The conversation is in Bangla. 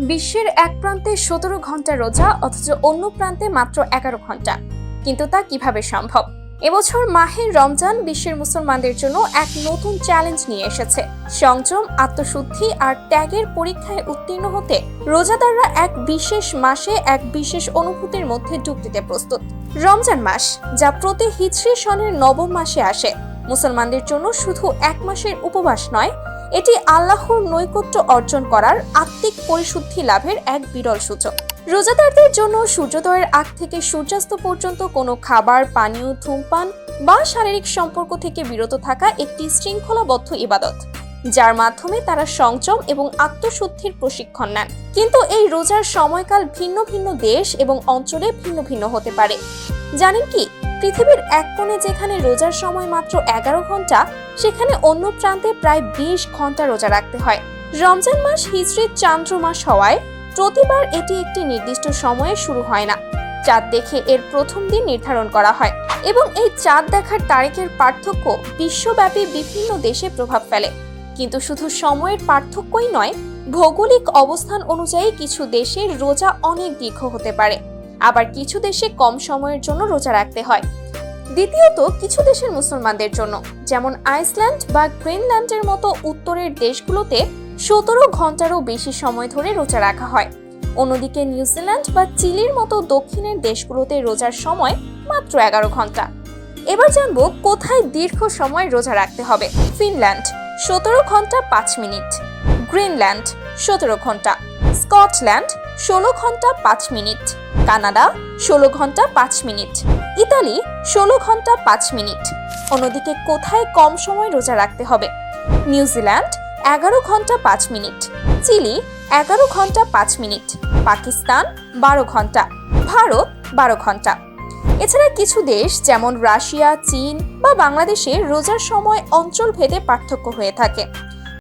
বিশ্বের এক প্রান্তে সতেরো ঘণ্টা রোজা, অথচ অন্য প্রান্তে মাত্র এগারো ঘণ্টা। কিন্তু তা কীভাবে সম্ভব? এবছর মাহের রমজান বিশ্বের মুসলমানদের জন্য এক নতুন চ্যালেঞ্জ নিয়ে এসেছে। সংযম, আত্মশুদ্ধি আর ত্যাগের পরীক্ষায় উত্তীর্ণ হতে রোজাদাররা এক বিশেষ মাসে এক বিশেষ অনুভূতির মধ্যে ডুব দিতে প্রস্তুত। রমজান মাস, যা প্রতি হিজরি সনের নবম মাসে আসে। মুসলমানদের জন্য শুধু এক মাসের উপবাস নয় এটি আল্লাহর নৈকট্য অর্জন করার আত্মিক পরিশুদ্ধি লাভের এক বিরল সূচক। রোজাদারদের জন্য সূর্যোদয়ের আগ থেকে সূর্যাস্ত পর্যন্ত কোনো খাবার, পানীয়, ধূমপান বা শারীরিক সম্পর্ক থেকে বিরত থাকা একটি শৃঙ্খলাবদ্ধ ইবাদত, যার মাধ্যমে তারা সংযম এবং আত্মশুদ্ধির প্রশিক্ষণ নেন। কিন্তু এই রোজার সময়কাল ভিন্ন ভিন্ন দেশ এবং অঞ্চলে ভিন্ন ভিন্ন হতে পারে। জানেন কি? পৃথিবীর এক কোণে যেখানে রোজার সময় মাত্র এগারো ঘণ্টা, সেখানে অন্য প্রান্তে প্রায় বিশ ঘণ্টা রোজা রাখতে হয়। রমজান মাস হিজরির চান্দ্র মাস হওয়ায় প্রতিবার এটি একটি নির্দিষ্ট সময়ে শুরু হয় না। চাঁদ দেখে এর প্রথম দিন নির্ধারণ করা হয় এবং এই চাঁদ দেখার তারিখের পার্থক্য বিশ্বব্যাপী বিভিন্ন দেশে প্রভাব ফেলে। কিন্তু শুধু সময়ের পার্থক্যই নয়, ভৌগোলিক অবস্থান অনুযায়ী কিছু দেশে রোজা অনেক দীর্ঘ হতে পারে। আবার কিছু দেশে কম সময়ের জন্য রোজা রাখতে হয়। দ্বিতীয়ত, কিছু দেশের মুসলমানদের জন্য, যেমন আইসল্যান্ড বা গ্রিনল্যান্ডের মতো উত্তরের দেশগুলোতে সতেরো ঘন্টারও বেশি সময় ধরে রোজা রাখা হয়। অন্যদিকে, নিউজিল্যান্ড বা চিলির মতো দক্ষিণের দেশগুলোতে রোজার সময় মাত্র এগারো ঘণ্টা এবার জানব, কোথায় দীর্ঘ সময় রোজা রাখতে হবে? ফিনল্যান্ড, সতেরো ঘণ্টা পাঁচ মিনিট। গ্রিনল্যান্ড, সতেরো ঘণ্টা স্কটল্যান্ড ষোলো ঘণ্টা পাঁচ মিনিট। কানাডা, ষোলো ঘণ্টা পাঁচ মিনিট। ইতালি, ষোলো ঘণ্টা পাঁচ মিনিট। অন্যদিকে কোথায় কম সময় রোজা রাখতে হবে? নিউজিল্যান্ড এগারো ঘণ্টা পাঁচ মিনিট। চিলি, এগারো ঘণ্টা পাঁচ মিনিট। পাকিস্তান, বারো ঘণ্টা। ভারত, বারো ঘণ্টা। এছাড়া কিছু দেশ যেমন রাশিয়া, চীন বা বাংলাদেশে রোজার সময় অঞ্চল ভেদে পার্থক্য হয়ে থাকে।